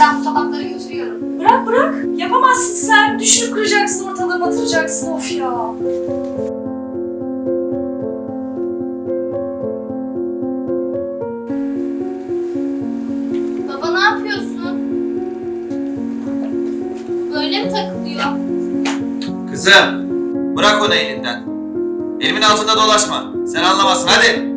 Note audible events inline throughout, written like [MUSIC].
ben bu tabakları götürüyorum. Bırak bırak. Yapamazsın sen. Düşürüp kıracaksın ortalığı batıracaksın. Of ya. Baba ne yapıyorsun? Böyle mi takılıyor? Kızım, bırak onu elinden. Elimin altında dolaşma. Sen anlamazsın, hadi.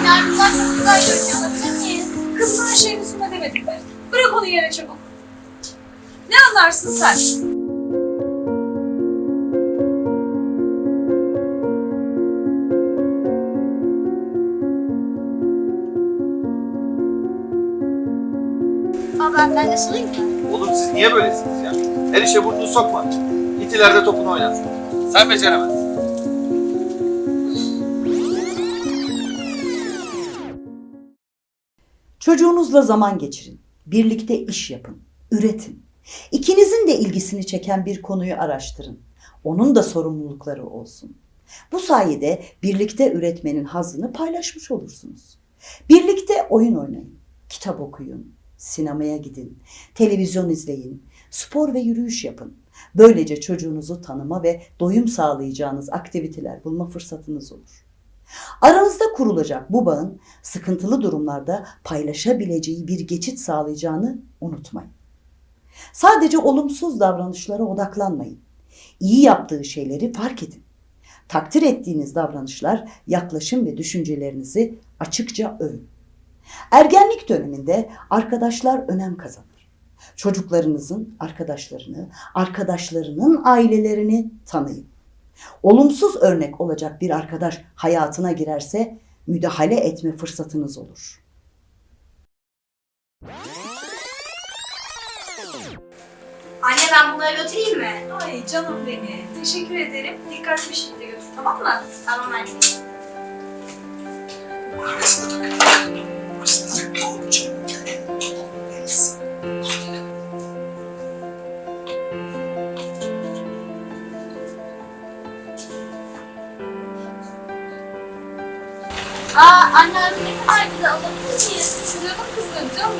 Anne çok güzel görünüyor. Alabilir miyiz? Kızın her şeyin üstüne demedim ben. Bırak onu yere çabuk. Ne anlarsın sen? Baba ben de sorayım mı? Oğlum siz niye böylesiniz ya? Her işe burnunu sokma. Git ileride topunu oynat. Sen beceremezsin. Çocuğunuzla zaman geçirin. Birlikte iş yapın. Üretin. İkinizin de ilgisini çeken bir konuyu araştırın. Onun da sorumlulukları olsun. Bu sayede birlikte üretmenin hazzını paylaşmış olursunuz. Birlikte oyun oynayın, kitap okuyun, sinemaya gidin, televizyon izleyin, spor ve yürüyüş yapın. Böylece çocuğunuzu tanıma ve doyum sağlayacağınız aktiviteler bulma fırsatınız olur. Aranızda kurulacak bu bağın sıkıntılı durumlarda paylaşabileceği bir geçit sağlayacağını unutmayın. Sadece olumsuz davranışlara odaklanmayın. İyi yaptığı şeyleri fark edin. Takdir ettiğiniz davranışlar, yaklaşım ve düşüncelerinizi açıkça övün. Ergenlik döneminde arkadaşlar önem kazanır. Çocuklarınızın arkadaşlarını, arkadaşlarının ailelerini tanıyın. Olumsuz örnek olacak bir arkadaş hayatına girerse müdahale etme fırsatınız olur. Anne ben bunları götüreyim mi? Ay canım beni. Teşekkür ederim. Dikkatli bir şekilde götür tamam mı? Tamam anne. Aa anne abi ne kadar güzel alabilir miyiz? Canım kızım canım.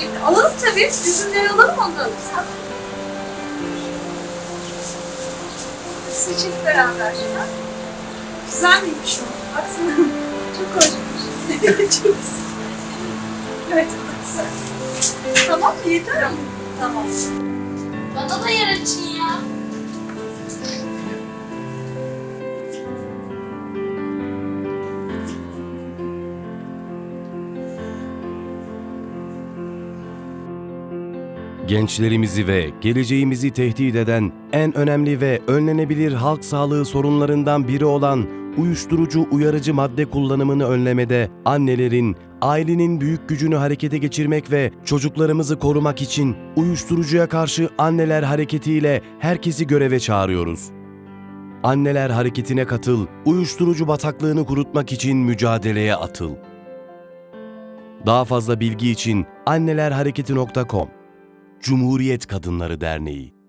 Şimdi alalım tabii. Üzümleri alalım ondan. Seçip beraber. Ha? Güzel miymiş o? Baksana. Çok hoşmuş. [LAUGHS] çok. Evet, çok güzel. Tamam? Yeter mi? Tamam. Bana da yer açın Gençlerimizi ve geleceğimizi tehdit eden en önemli ve önlenebilir halk sağlığı sorunlarından biri olan uyuşturucu uyarıcı madde kullanımını önlemede annelerin, ailenin büyük gücünü harekete geçirmek ve çocuklarımızı korumak için uyuşturucuya karşı anneler hareketiyle herkesi göreve çağırıyoruz. Anneler hareketine katıl, uyuşturucu bataklığını kurutmak için mücadeleye atıl. Daha fazla bilgi için annelerhareketi.com Cumhuriyet Kadınları Derneği